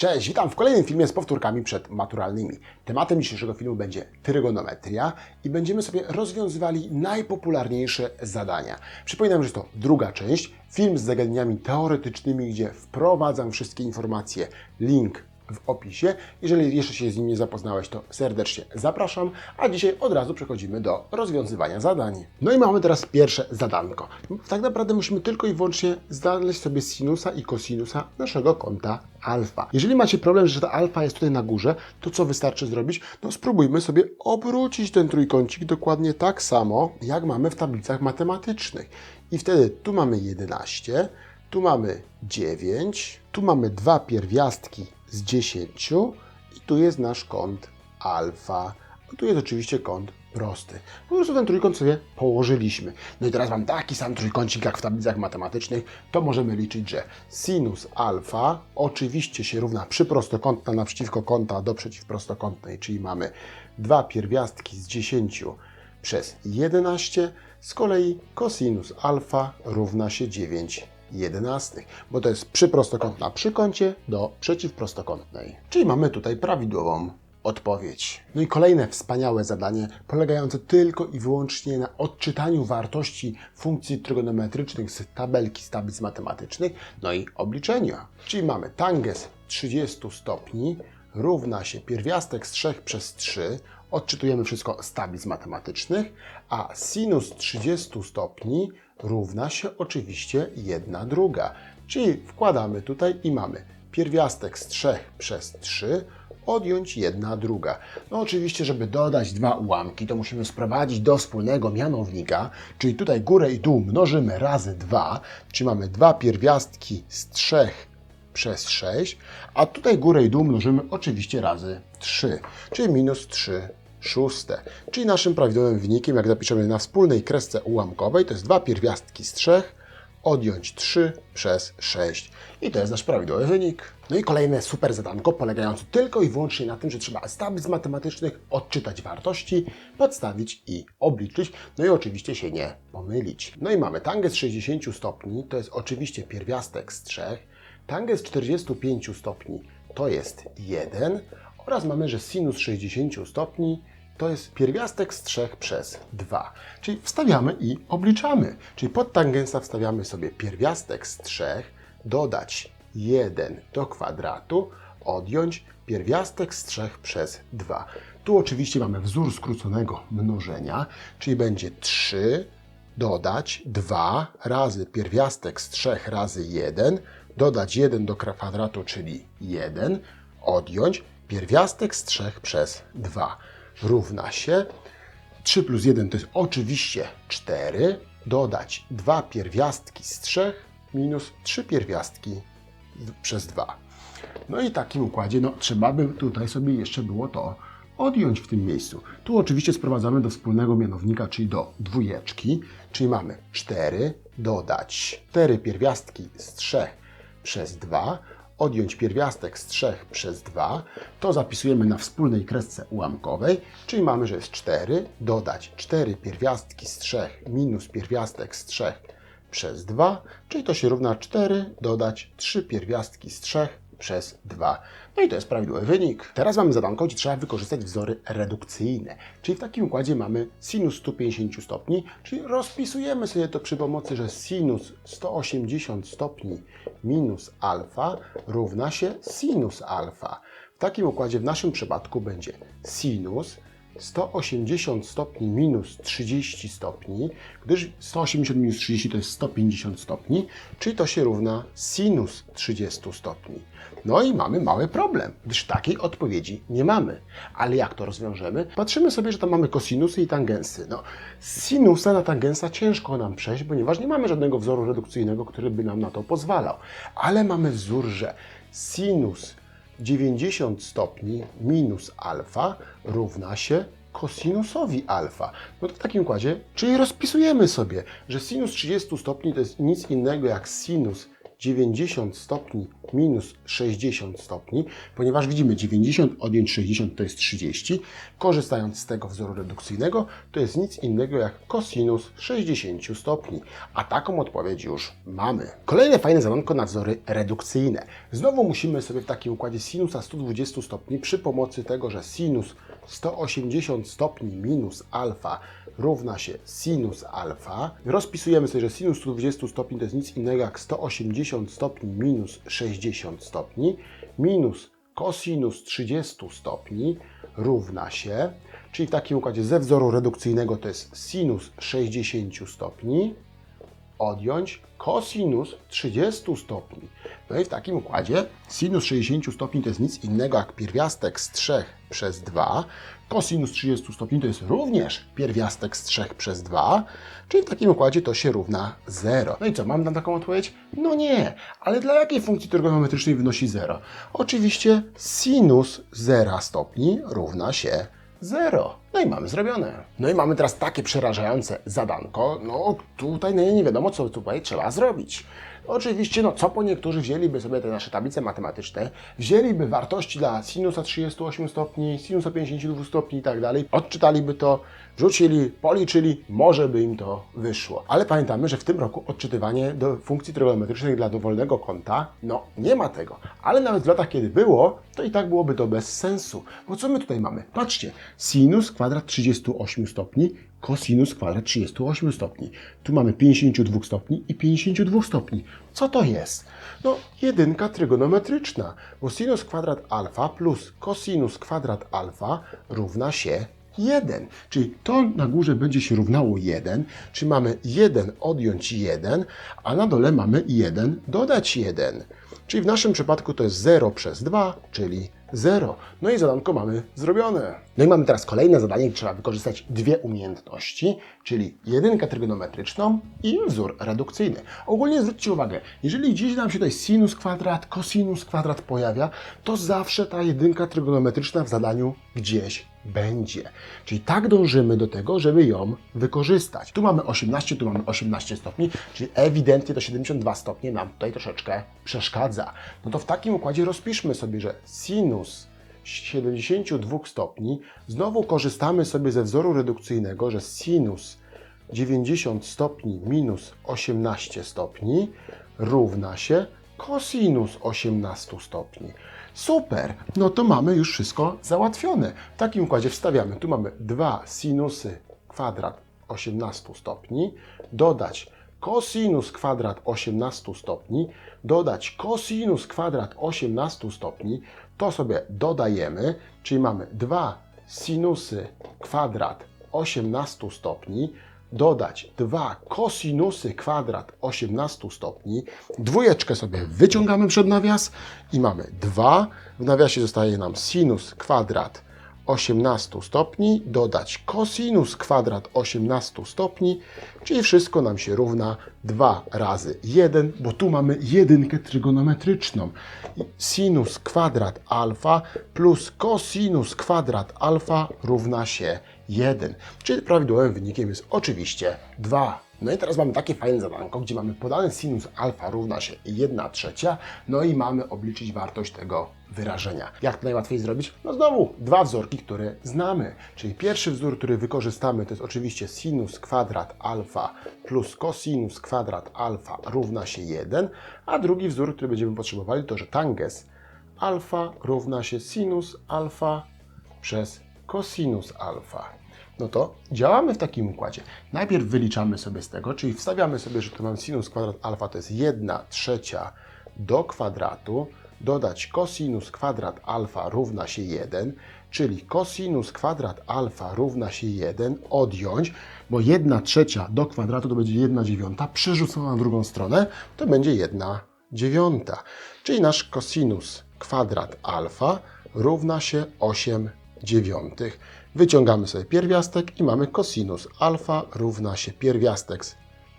Cześć, witam w kolejnym filmie z powtórkami przedmaturalnymi. Tematem dzisiejszego filmu będzie trygonometria i będziemy sobie rozwiązywali najpopularniejsze zadania. Przypominam, że to druga część, film z zagadnieniami teoretycznymi, gdzie wprowadzam wszystkie informacje, link w opisie. Jeżeli jeszcze się z nim nie zapoznałeś, to serdecznie zapraszam, a dzisiaj od razu przechodzimy do rozwiązywania zadań. No i mamy teraz pierwsze zadanko. Tak naprawdę musimy tylko i wyłącznie znaleźć sobie sinusa i kosinusa naszego kąta alfa. Jeżeli macie problem, że ta alfa jest tutaj na górze, to co wystarczy zrobić? No spróbujmy sobie obrócić ten trójkącik dokładnie tak samo, jak mamy w tablicach matematycznych. I wtedy tu mamy 11, tu mamy 9, tu mamy dwa pierwiastki z 10 i tu jest nasz kąt alfa. A tu jest oczywiście kąt prosty. Po prostu ten trójkąt sobie położyliśmy. No i teraz mam taki sam trójkącik jak w tablicach matematycznych, to możemy liczyć, że sinus alfa oczywiście się równa przyprostokątna naprzeciwko kąta do przeciwprostokątnej, czyli mamy dwa pierwiastki z 10 przez 11, z kolei cosinus alfa równa się 9 jedenastych, bo to jest przyprostokątna przy kącie do przeciwprostokątnej. Czyli mamy tutaj prawidłową odpowiedź. No i kolejne wspaniałe zadanie, polegające tylko i wyłącznie na odczytaniu wartości funkcji trygonometrycznych z tabelki z tablic matematycznych, no i obliczeniu. Czyli mamy tangens 30 stopni równa się pierwiastek z 3 przez 3, odczytujemy wszystko z tablic matematycznych, a sinus 30 stopni równa się oczywiście 1 druga. Czyli wkładamy tutaj i mamy pierwiastek z 3 przez 3 odjąć 1 druga. No oczywiście, żeby dodać dwa ułamki, to musimy sprowadzić do wspólnego mianownika, czyli tutaj górę i dół mnożymy razy 2, czyli mamy dwa pierwiastki z 3 przez 6, a tutaj górę i dół mnożymy oczywiście razy 3, czyli minus 3 szóste. Czyli naszym prawidłowym wynikiem, jak zapiszemy na wspólnej kresce ułamkowej, to jest dwa pierwiastki z 3, odjąć 3 przez 6. I to jest nasz prawidłowy wynik. No i kolejne super zadanko polegające tylko i wyłącznie na tym, że trzeba z tablic matematycznych odczytać wartości, podstawić i obliczyć. No i oczywiście się nie pomylić. No i mamy tangens 60 stopni, to jest oczywiście pierwiastek z 3. Tangens 45 stopni to jest 1 oraz mamy, że sinus 60 stopni to jest pierwiastek z 3 przez 2. Czyli wstawiamy i obliczamy. Czyli pod tangensa wstawiamy sobie pierwiastek z 3, dodać 1 do kwadratu, odjąć pierwiastek z 3 przez 2. Tu oczywiście mamy wzór skróconego mnożenia, czyli będzie 3 dodać 2 razy pierwiastek z 3 razy 1, dodać 1 do kwadratu, czyli 1, odjąć pierwiastek z 3 przez 2 równa się 3 plus 1 to jest oczywiście 4, dodać 2 pierwiastki z 3 minus 3 pierwiastki przez 2. No i w takim układzie no, trzeba by tutaj sobie jeszcze było to odjąć w tym miejscu. Tu oczywiście sprowadzamy do wspólnego mianownika, czyli do dwójeczki, czyli mamy 4, dodać 4 pierwiastki z 3 przez 2 odjąć pierwiastek z 3 przez 2, to zapisujemy na wspólnej kresce ułamkowej, czyli mamy, że jest 4, dodać 4 pierwiastki z 3 minus pierwiastek z 3 przez 2, czyli to się równa 4, dodać 3 pierwiastki z 3 przez 2. No i to jest prawidłowy wynik. Teraz mamy zadanko, gdzie trzeba wykorzystać wzory redukcyjne. Czyli w takim układzie mamy sinus 150 stopni, czyli rozpisujemy sobie to przy pomocy, że sinus 180 stopni minus alfa równa się sinus alfa. W takim układzie w naszym przypadku będzie sinus 180 stopni minus 30 stopni, gdyż 180 minus 30 to jest 150 stopni, czyli to się równa sinus 30 stopni. No i mamy mały problem, gdyż takiej odpowiedzi nie mamy. Ale jak to rozwiążemy? Patrzymy sobie, że tam mamy kosinusy i tangensy. No, sinusa na tangensa ciężko nam przejść, ponieważ nie mamy żadnego wzoru redukcyjnego, który by nam na to pozwalał. Ale mamy wzór, że sinus 90 stopni minus alfa równa się kosinusowi alfa. No to w takim układzie, czyli rozpisujemy sobie, że sinus 30 stopni to jest nic innego jak sinus 90 stopni minus 60 stopni, ponieważ widzimy 90 odjąć 60 to jest 30. Korzystając z tego wzoru redukcyjnego, to jest nic innego jak cosinus 60 stopni. A taką odpowiedź już mamy. Kolejne fajne zadanko na wzory redukcyjne. Znowu musimy sobie w takim układzie sinusa 120 stopni przy pomocy tego, że sinus 180 stopni minus alfa równa się sinus alfa. Rozpisujemy sobie, że sinus 120 stopni to jest nic innego jak 180 stopni minus 60 stopni minus cosinus 30 stopni równa się, czyli w takim układzie ze wzoru redukcyjnego to jest sinus 60 stopni odjąć cosinus 30 stopni. No i w takim układzie sinus 60 stopni to jest nic innego jak pierwiastek z 3 przez 2. Cosinus 30 stopni to jest również pierwiastek z 3 przez 2, czyli w takim układzie to się równa 0. No i co, mam na taką odpowiedź? No nie, ale dla jakiej funkcji trygonometrycznej wynosi 0? Oczywiście sinus 0 stopni równa się 0. No i mamy zrobione. No i mamy teraz takie przerażające zadanko. No tutaj no, nie wiadomo, co tutaj trzeba zrobić. Oczywiście, no co po niektórzy wzięliby sobie te nasze tablice matematyczne, wzięliby wartości dla sinusa 38 stopni, sinusa 52 stopni i tak dalej, odczytaliby to, wrzucili, policzyli, może by im to wyszło. Ale pamiętamy, że w tym roku odczytywanie do funkcji trygonometrycznych dla dowolnego kąta, no nie ma tego. Ale nawet w latach, kiedy było, to i tak byłoby to bez sensu. Bo co my tutaj mamy? Patrzcie, sinus kwadrat 38 stopni cosinus kwadrat 38 stopni. Tu mamy 52 stopni i 52 stopni. Co to jest? No, jedynka trygonometryczna, bo sinus kwadrat alfa plus cosinus kwadrat alfa równa się 1. Czyli to na górze będzie się równało 1, czyli mamy 1 odjąć 1, a na dole mamy 1 dodać 1. Czyli w naszym przypadku to jest 0 przez 2, czyli 0. No i zadanko mamy zrobione. No i mamy teraz kolejne zadanie, gdzie trzeba wykorzystać dwie umiejętności, czyli jedynkę trygonometryczną i wzór redukcyjny. Ogólnie zwróćcie uwagę, jeżeli gdzieś nam się tutaj sinus kwadrat, cosinus kwadrat pojawia, to zawsze ta jedynka trygonometryczna w zadaniu gdzieś będzie. Czyli tak dążymy do tego, żeby ją wykorzystać. Tu mamy 18, tu mamy 18 stopni, czyli ewidentnie to 72 stopnie nam tutaj troszeczkę przeszkadza. No to w takim układzie rozpiszmy sobie, że sinus 72 stopni, znowu korzystamy sobie ze wzoru redukcyjnego, że sinus 90 stopni minus 18 stopni równa się cosinus 18 stopni. Super! No to mamy już wszystko załatwione. W takim układzie wstawiamy, tu mamy 2 sinusy kwadrat 18 stopni, dodać cosinus kwadrat 18 stopni, dodać cosinus kwadrat 18 stopni, to sobie dodajemy, czyli mamy 2 sinusy kwadrat 18 stopni, dodać 2 kosinusy kwadrat 18 stopni, dwójeczkę sobie wyciągamy przed nawias i mamy 2, w nawiasie zostaje nam sinus kwadrat 18 stopni, dodać kosinus kwadrat 18 stopni, czyli wszystko nam się równa 2 razy 1, bo tu mamy jedynkę trygonometryczną. Sinus kwadrat alfa plus kosinus kwadrat alfa równa się 1. Czyli prawidłowym wynikiem jest oczywiście 2. No i teraz mamy takie fajne zadanko, gdzie mamy podany sinus alfa równa się 1 trzecia, no i mamy obliczyć wartość tego wyrażenia. Jak to najłatwiej zrobić? No znowu dwa wzorki, które znamy. Czyli pierwszy wzór, który wykorzystamy, to jest oczywiście sinus kwadrat alfa plus cosinus kwadrat alfa równa się 1, a drugi wzór, który będziemy potrzebowali, to że tangens alfa równa się sinus alfa przez cosinus alfa no to działamy w takim układzie. Najpierw wyliczamy sobie z tego, czyli wstawiamy sobie, że tu mam sinus kwadrat alfa to jest 1 trzecia do kwadratu, dodać cosinus kwadrat alfa równa się 1, czyli cosinus kwadrat alfa równa się 1, odjąć, bo 1 trzecia do kwadratu to będzie 1 dziewiąta, przerzucona na drugą stronę, to będzie 1 dziewiąta. Czyli nasz cosinus kwadrat alfa równa się 8 dziewiątych. Wyciągamy sobie pierwiastek i mamy cosinus alfa równa się pierwiastek z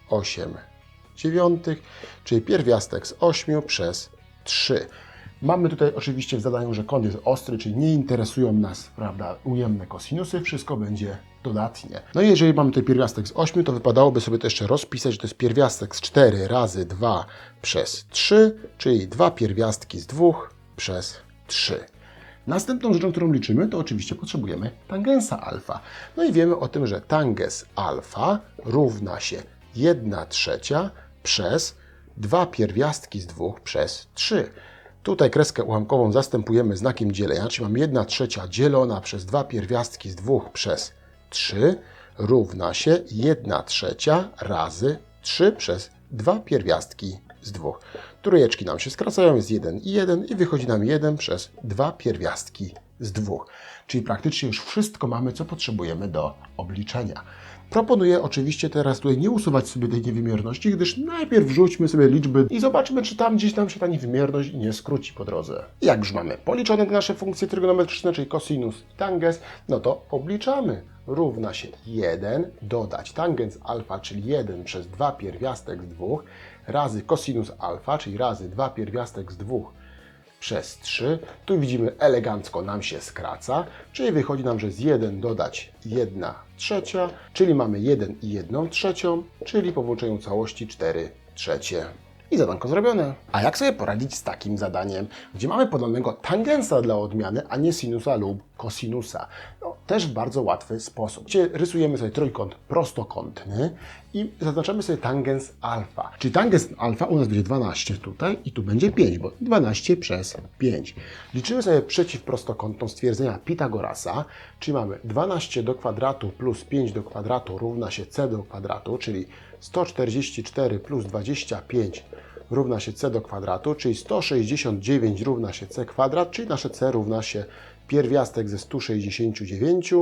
8 dziewiątych, czyli pierwiastek z 8 przez 3. Mamy tutaj oczywiście w zadaniu, że kąt jest ostry, czyli nie interesują nas, prawda, ujemne kosinusy, wszystko będzie dodatnie. No i jeżeli mamy tutaj pierwiastek z 8, to wypadałoby sobie to jeszcze rozpisać, że to jest pierwiastek z 4 razy 2 przez 3, czyli dwa pierwiastki z 2 przez 3. Następną rzeczą, którą liczymy, to oczywiście potrzebujemy tangensa alfa. No i wiemy o tym, że tangens alfa równa się 1 trzecia przez 2 pierwiastki z 2 przez 3. Tutaj kreskę ułamkową zastępujemy znakiem dzielenia, czyli mam 1 trzecia dzielona przez 2 pierwiastki z 2 przez 3 równa się 1 trzecia razy 3 przez 2 pierwiastki z 2. Trójeczki nam się skracają, jest 1 i 1 i wychodzi nam 1 przez 2 pierwiastki z 2. Czyli praktycznie już wszystko mamy, co potrzebujemy do obliczenia. Proponuję oczywiście teraz tutaj nie usuwać sobie tej niewymierności, gdyż najpierw wrzućmy sobie liczby i zobaczmy, czy tam gdzieś nam się ta niewymierność nie skróci po drodze. Jak już mamy policzone nasze funkcje trygonometryczne, czyli cosinus i tangens, no to obliczamy. Równa się 1 dodać tangens alfa, czyli 1 przez 2 pierwiastek z 2 razy cosinus alfa, czyli razy 2 pierwiastek z 2 przez 3. Tu widzimy elegancko nam się skraca, czyli wychodzi nam, że z 1 dodać 1 trzecia, czyli mamy 1 i 1 trzecią, czyli po włączeniu całości 4 trzecie. I zadanko zrobione. A jak sobie poradzić z takim zadaniem, gdzie mamy podanego tangensa dla odmiany, a nie sinusa lub kosinusa? No, też w bardzo łatwy sposób. Gdzie rysujemy sobie trójkąt prostokątny i zaznaczamy sobie tangens alfa. Czyli tangens alfa u nas będzie 12 tutaj i tu będzie 5, bo 12 przez 5. Liczymy sobie przeciwprostokątną stwierdzenia Pitagorasa, czyli mamy 12 do kwadratu plus 5 do kwadratu równa się c do kwadratu, czyli 144 plus 25 równa się c do kwadratu, czyli 169 równa się c kwadrat, czyli nasze c równa się pierwiastek ze 169,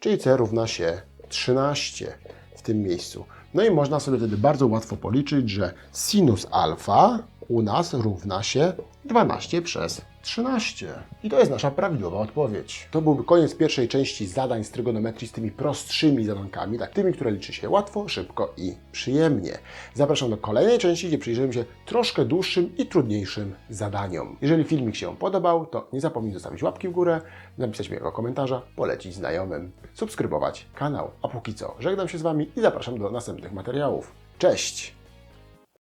czyli c równa się 13 w tym miejscu. No i można sobie wtedy bardzo łatwo policzyć, że sinus alfa u nas równa się 12 przez 13. I to jest nasza prawidłowa odpowiedź. To byłby koniec pierwszej części zadań z trygonometrii z tymi prostszymi zadankami, tak tymi, które liczy się łatwo, szybko i przyjemnie. Zapraszam do kolejnej części, gdzie przyjrzymy się troszkę dłuższym i trudniejszym zadaniom. Jeżeli filmik się podobał, to nie zapomnij zostawić łapki w górę, napisać miłego komentarza, polecić znajomym, subskrybować kanał. A póki co, żegnam się z Wami i zapraszam do następnych materiałów. Cześć!